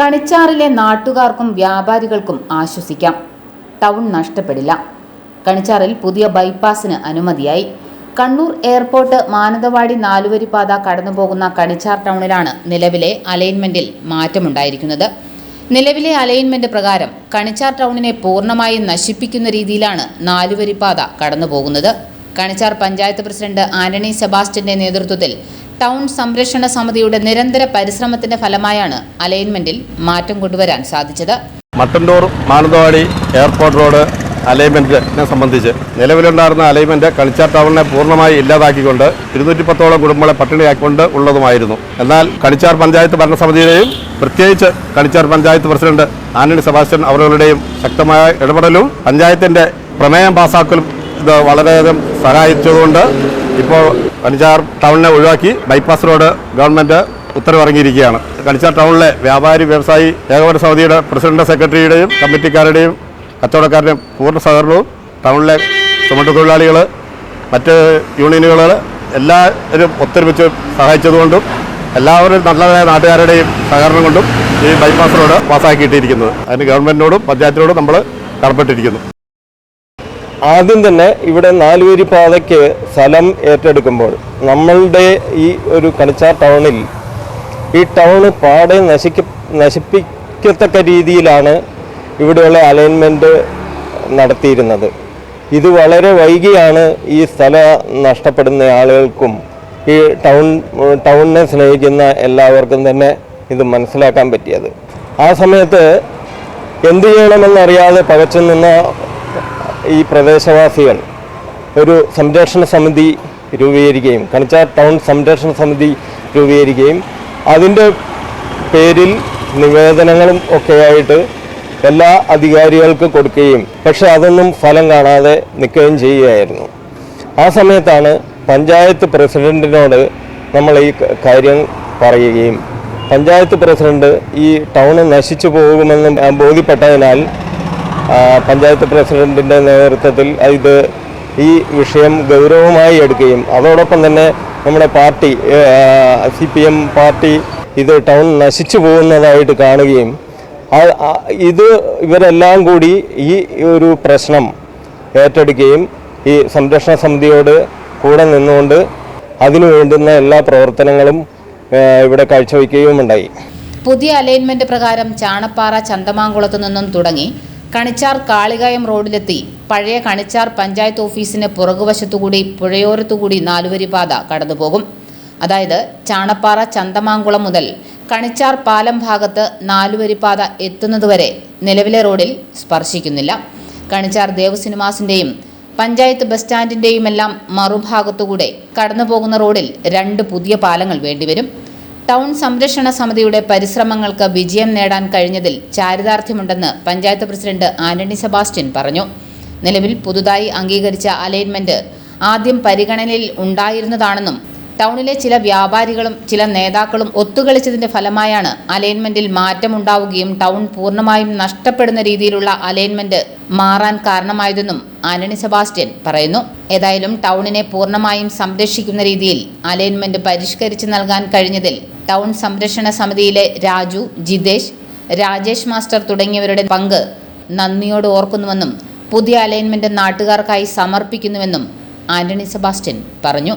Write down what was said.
കണിച്ചാറിലെ നാട്ടുകാർക്കും വ്യാപാരികൾക്കും ആശ്വസിക്കാം. ടൗൺ നഷ്ടപ്പെടില്ല. കണിച്ചാറിൽ പുതിയ ബൈപ്പാസിന് അനുമതിയായി. കണ്ണൂർ എയർപോർട്ട് മാനന്തവാടി നാലുവരിപ്പാത കടന്നുപോകുന്ന കണിച്ചാർ ടൗണിലാണ് നിലവിലെ അലൈൻമെന്റിൽ മാറ്റമുണ്ടായിരിക്കുന്നത്. നിലവിലെ അലൈൻമെന്റ് പ്രകാരം കണിച്ചാർ ടൗണിനെ പൂർണമായും നശിപ്പിക്കുന്ന രീതിയിലാണ് നാലുവരിപ്പാത കടന്നുപോകുന്നത്. കണിച്ചാർ പഞ്ചായത്ത് പ്രസിഡന്റ് ആന്റണി സെബാസ്റ്റ്യന്റെ നേതൃത്വത്തിൽ ടൗൺ സംരക്ഷണ സമിതിയുടെ നിരന്തര പരിശ്രമത്തിന്റെ ഫലമായാണ് അലൈൻമെന്റിൽ മാറ്റം കൊണ്ടുവരാൻ സാധിച്ചത്. മട്ടന്നൂർ മാനന്തവാടി എയർപോർട്ട് റോഡ് അലൈൻമെന്റിനെ സംബന്ധിച്ച് നിലവിലുണ്ടായിരുന്ന അലൈൻമെന്റ് കളിച്ചാർ ടൗണിനെ പൂർണമായി ഇല്ലാതാക്കിക്കൊണ്ട് ഇരുന്നൂറ്റി പത്തോളം കുടുംബങ്ങളെ പട്ടിണിയാക്കിക്കൊണ്ട് ഉള്ളതുമായിരുന്നു. എന്നാൽ കളിച്ചാർ പഞ്ചായത്ത് ഭരണസമിതിയുടെയും പ്രത്യേകിച്ച് കളിച്ചാർ പഞ്ചായത്ത് പ്രസിഡന്റ് ആന്റണി സെബാസ്റ്റ്യൻ അവരുടെയും ശക്തമായ ഇടപെടലും പഞ്ചായത്തിന്റെ പ്രമേയം പാസാക്കലും ഇത് വളരെയധികം സഹായിച്ചതുകൊണ്ട് ഇപ്പോൾ കണിച്ചാർ ടൗണിനെ ഒഴിവാക്കി ബൈപ്പാസ് റോഡ് ഗവൺമെന്റ് ഉത്തരവിറങ്ങിയിരിക്കുകയാണ്. കണിച്ചാർ ടൗണിലെ വ്യാപാരി വ്യവസായി ഏകോപന സമിതിയുടെ പ്രസിഡന്റ് സെക്രട്ടറിയുടെയും കമ്മിറ്റിക്കാരുടെയും കച്ചവടക്കാരുടെയും പൂർണ സഹകരണവും ടൗണിലെ ചുമട്ട് തൊഴിലാളികൾ മറ്റ് യൂണിയനുകൾ എല്ലാവരും ഒത്തൊരുമിച്ച് സഹായിച്ചതുകൊണ്ടും എല്ലാവരും നല്ലതായ നാട്ടുകാരുടെയും സഹകരണം കൊണ്ടും ഈ ബൈപ്പാസ് റോഡ് പാസ്സാക്കിയിട്ടിരിക്കുന്നത് അതിന് ഗവൺമെന്റിനോടും പഞ്ചായത്തിനോടും നമ്മൾ കടപ്പെട്ടിരിക്കുന്നു. ആദ്യം തന്നെ ഇവിടെ നാലുവരി പാതയ്ക്ക് സ്ഥലം ഏറ്റെടുക്കുമ്പോൾ നമ്മളുടെ ഈ ഒരു കണിച്ചാർ ടൗണിൽ ഈ ടൗണ് പാടെ നശിക്ക നശിപ്പിക്കത്തക്ക രീതിയിലാണ് ഇവിടെയുള്ള അലൈൻമെന്റ് നടത്തിയിരുന്നത്. ഇത് വളരെ വൈകിയാണ് ഈ സ്ഥല നഷ്ടപ്പെടുന്ന ആളുകൾക്കും ഈ ടൗൺ ടൗണിനെ സ്നേഹിക്കുന്ന എല്ലാവർക്കും തന്നെ ഇത് മനസ്സിലാക്കാൻ പറ്റിയത്. ആ സമയത്ത് എന്ത് ചെയ്യണമെന്നറിയാതെ പകച്ചു നിന്ന ഈ പ്രദേശവാസികൾ ഒരു സംരക്ഷണ സമിതി രൂപീകരിക്കുകയും കണിച്ചാർ ടൗൺ സംരക്ഷണ സമിതി രൂപീകരിക്കുകയും അതിന്റെ പേരിൽ നിവേദനങ്ങളും ഒക്കെയായിട്ട് എല്ലാ അധികാരികൾക്ക് കൊടുക്കുകയും പക്ഷെ അതൊന്നും ഫലം കാണാതെ നിൽക്കുകയും ചെയ്യുകയായിരുന്നു. ആ സമയത്താണ് പഞ്ചായത്ത് പ്രസിഡന്റിനോട് നമ്മൾ ഈ കാര്യം പറയുകയും പഞ്ചായത്ത് പ്രസിഡന്റ് ഈ ടൗൺ നശിച്ചു പോകുമെന്ന് ബോധ്യപ്പെട്ടതിനാൽ പഞ്ചായത്ത് പ്രസിഡന്റിന്റെ നേതൃത്വത്തിൽ ഇത് ഈ വിഷയം ഗൗരവമായി എടുക്കുകയും അതോടൊപ്പം തന്നെ നമ്മുടെ party C P M party ഇത് ടൗൺ നശിച്ചു പോകുന്നതായിട്ട് കാണുകയും ഇത് ഇവരെല്ലാം കൂടി ഈ ഒരു പ്രശ്നം ഏറ്റെടുക്കുകയും ഈ സംരക്ഷണ സമിതിയോട് കൂടെ നിന്നുകൊണ്ട് അതിനു വേണ്ടുന്ന എല്ലാ പ്രവർത്തനങ്ങളും ഇവിടെ ഇവിടെ കാഴ്ചവെക്കുകയുമുണ്ടായി. പുതിയ അലൈൻമെന്റ് പ്രകാരം ചാണപ്പാറ ചന്തമാങ്കുളത്തു നിന്നും തുടങ്ങി കണിച്ചാർ കാളികായം റോഡിലെത്തി. പഴയ കണിച്ചാർ പഞ്ചായത്ത് ഓഫീസിന് പുറകുവശത്തുകൂടി പുഴയോരത്തുകൂടി നാലുവരി പാത കടന്നുപോകും. അതായത് ചാണപ്പാറ ചന്തമാങ്കുളം മുതൽ കണിച്ചാർ പാലം ഭാഗത്ത് നാലുവരിപാത എത്തുന്നതുവരെ നിലവിലെ റോഡിൽ സ്പർശിക്കുന്നില്ല. കണിച്ചാർ ദേവ് സിനിമാസിന്റെയും പഞ്ചായത്ത് ബസ് സ്റ്റാൻഡിന്റെയുമെല്ലാം മറുഭാഗത്തുകൂടെ കടന്നുപോകുന്ന റോഡിൽ രണ്ട് പുതിയ പാലങ്ങൾ വേണ്ടിവരും. ടൗൺ സംരക്ഷണ സമിതിയുടെ പരിശ്രമങ്ങൾക്ക് വിജയം നേടാൻ കഴിഞ്ഞതിൽ ചാരിതാർത്ഥ്യമുണ്ടെന്ന് പഞ്ചായത്ത് പ്രസിഡന്റ് ആന്റണി സെബാസ്റ്റ്യൻ പറഞ്ഞു. നിലവിൽ പുതുതായി അംഗീകരിച്ച അലൈൻമെന്റ് ആദ്യം പരിഗണനയിൽ ഉണ്ടായിരുന്നതാണെന്നും ടൗണിലെ ചില വ്യാപാരികളും ചില നേതാക്കളും ഒത്തുകളിച്ചതിന്റെ ഫലമായാണ് അലൈൻമെന്റിൽ മാറ്റമുണ്ടാവുകയും ടൗൺ പൂർണമായും നഷ്ടപ്പെടുന്ന രീതിയിലുള്ള അലൈൻമെന്റ് മാറാൻ കാരണമായതെന്നും ആന്റണി സെബാസ്റ്റ്യൻ പറയുന്നു. ഏതായാലും ടൗണിനെ പൂർണമായും സംരക്ഷിക്കുന്ന രീതിയിൽ അലൈൻമെന്റ് പരിഷ്കരിച്ച് നൽകാൻ കഴിഞ്ഞതിൽ ടൗൺ സംരക്ഷണ സമിതിയിലെ രാജു ജിതേഷ് രാജേഷ് മാസ്റ്റർ തുടങ്ങിയവരുടെ പങ്ക് നന്ദിയോട് ഓർക്കുന്നുവെന്നും പുതിയ അലൈൻമെന്റ് നാട്ടുകാർക്കായി സമർപ്പിക്കുന്നുവെന്നും ആന്റണി സെബാസ്റ്റ്യൻ പറഞ്ഞു.